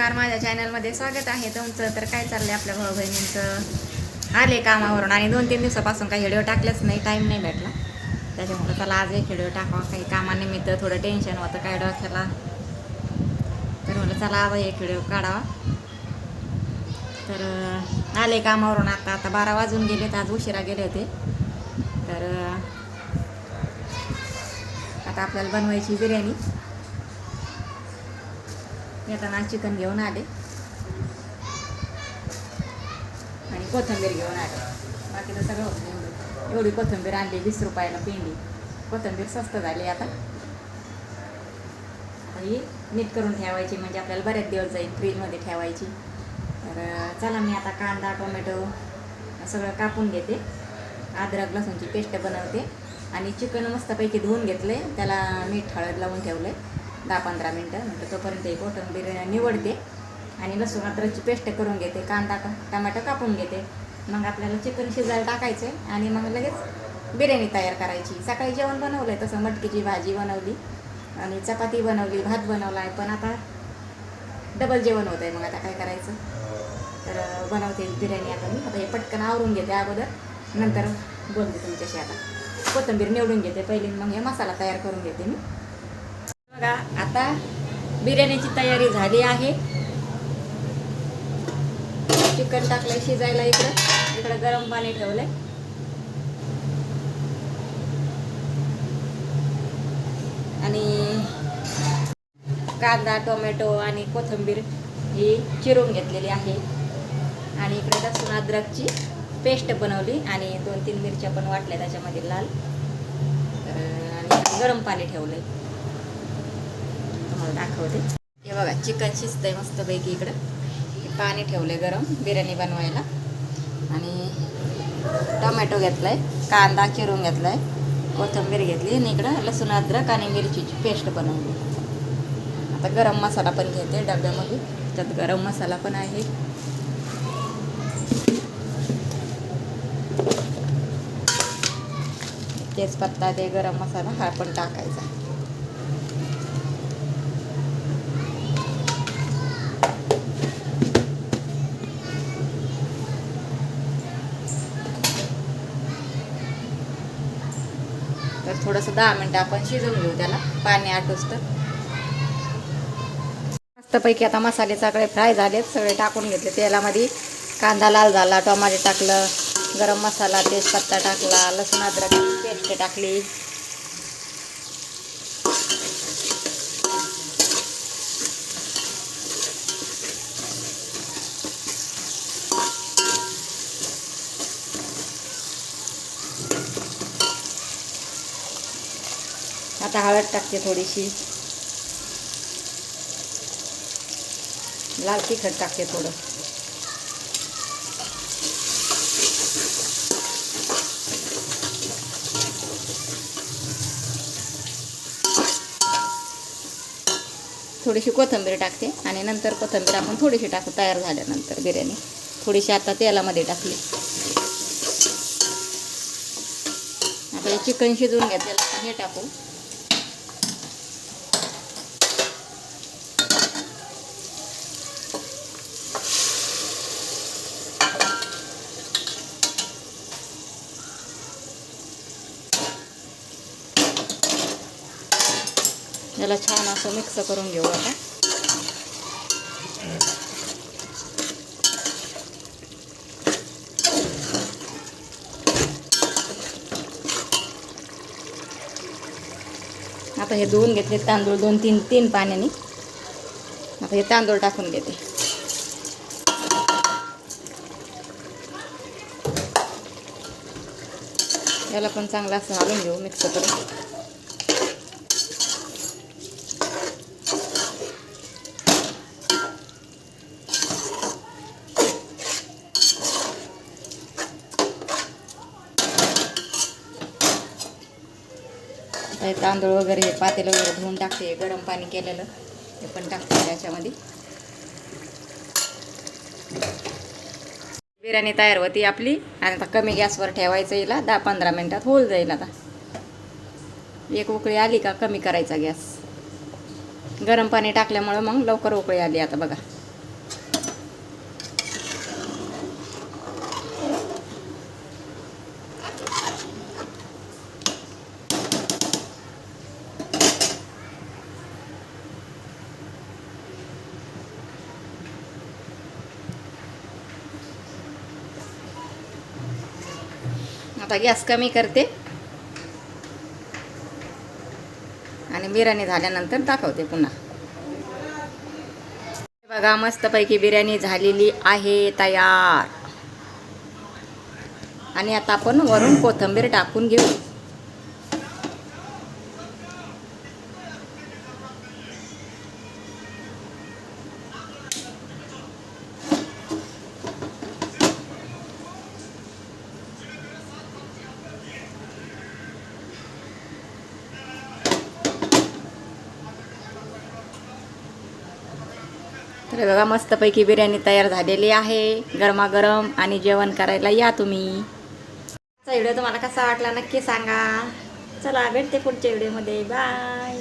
नमस्कार माझ्या चॅनलमध्ये स्वागत आहे. तुमचं तर काय चाललंय आपल्या भाऊ बहिणींचं आले कामावरून आणि दोन तीन दिवसापासून काही व्हिडिओ टाकलेच नाही टाईम नाही भेटला. त्याच्यामुळे त्याला आज एक व्हिडिओ टाकावा काही कामानिमित्त थोडं टेन्शन होतं काय डोक्याला. तर म्हणलं चला आज एक व्हिडिओ काढावा. तर आले कामावरून आता आता बारा वाजून गेलेत आज उशिरा गेले होते. तर आता आपल्याला बनवायची बिर्याणी. येताना चिकन घेऊन आले. आणि कोथिंबीर घेऊन आले. बाकीचं सगळं होतं एवढी कोथिंबीर आणली वीस रुपयाला पिंडी. कोथिंबीर स्वस्त झाली आता. आता ही नीट करून ठेवायची म्हणजे आपल्याला बऱ्याच दिवस जाईल फ्रीजमध्ये ठेवायची. तर चला मी आता कांदा टोमॅटो सगळं कापून घेते. अद्रक लसूणची पेस्ट बनवते. आणि चिकन मस्तपैकी धुवून घेतले त्याला मीठ हळद लावून ठेवलं आहे दहा पंधरा मिनटं म्हणजे तोपर्यंत ही बिर्याणी निवडते आणि लसूण अद्रकची पेस्ट करून घेते कांदा का टमाटर कापून घेते. मग आपल्याला चिकन शिजायला टाकायचं आहे आणि मग लगेच बिर्याणी तयार करायची. सकाळी जेवण बनवलं आहे तसं मटकीची भाजी बनवली आणि चपाती बनवली भात बनवला आहे पण आता डबल जेवण होतं आहे मग आता काय करायचं? तर बनवते बिर्याणी आता मी. आता हे पटकन आवरून घेते अगोदर नंतर बोलते तुमच्याशी आता. कोथिंबीर निवडून घेते पहिले मग हे मसाला तयार करून घेते मी. आता बिर्याणीची तयारी झाली आहे. चिकन टाकलंय शिजायला इकडं. इकडं गरम पाणी ठेवलंय. आणि कांदा टोमॅटो आणि कोथिंबीर ही चिरून घेतलेली आहे. आणि इकडे लसूण अद्रकची पेस्ट बनवली आणि दोन तीन मिरच्या पण वाटल्या त्याच्यामध्ये लाल. तर आणि गरम पाणी ठेवलंय. तुम्हाला दाखवते. हे बघा चिकन शिजतंय मस्तपैकी इकडं. हे पाणी आहे गरम बिर्याणी बनवायला. आणि टोमॅटो घेतलाय कांदा चिरून घेतलाय कोथिंबीर घेतली आणि इकडं लसूण अद्रक आणि मिरचीची पेस्ट बनवली. आता गरम मसाला पण घेते डब्यामध्ये. त्यात गरम मसाला पण आहे. तेजपत्ता ते गरम मसाला हा पण टाकायचा. थोडंसं दहा मिनटं आपण शिजवून घेऊ त्याला पाणी आटूस मस्तपैकी आता मसाले सगळे फ्राय झालेत सगळे टाकून घेतले. तेलामध्ये कांदा लाल झाला टोमॅटो टाकलं गरम मसाला तेजपत्ता टाकला लसूण अद्रक पेस्ट टाकली. आता हळद टाकते थोडीशी. लाल तिखट टाकते थोडं. थोडीशी कोथिंबीर टाकते आणि नंतर कोथिंबीर आपण थोडीशी टाकू तयार झाल्यानंतर बिर्याणी. थोडीशी आता तेलामध्ये टाकली. आता चिकन शिजवून घेतलेलं त्याला हे टाकू. याला छान असं मिक्स करून घेऊ आता. आता हे धुवून घेतले तांदूळ दोन तीन तीन पाण्याने. आता हे तांदूळ टाकून घेते. याला पण चांगलं असं घालून घेऊ मिक्स करून. हे तांदूळ वगैरे हे पातेल वगैरे धुवून टाकते गरम पाणी केलेलं हे पण टाकते त्याच्यामध्ये. बिर्याणी तयार होती आपली. आणि आता कमी गॅसवर ठेवायचं हिला दहा पंधरा मिनटात होऊन जाईल आता. एक उकळी आली का कमी करायचा गॅस. गरम पाणी टाकल्यामुळं मग लवकर उकळी आली आता बघा. आता गॅस कमी करते. आणि बिर्याणी झाल्यानंतर दाखवते पुन्हा. बघा मस्तपैकी बिर्याणी झालेली आहे तयार. आणि आता आपण वरून कोथिंबीर टाकून घेऊ. हे बघा मस्तपैकी बिर्याणी तयार झालेली आहे. गरमागरम आणि जेवण करायला या तुम्ही. आजचा व्हिडिओ तुम्हाला कसा वाटला नक्की सांगा. चला भेटते पुढच्या व्हिडिओमध्ये. बाय.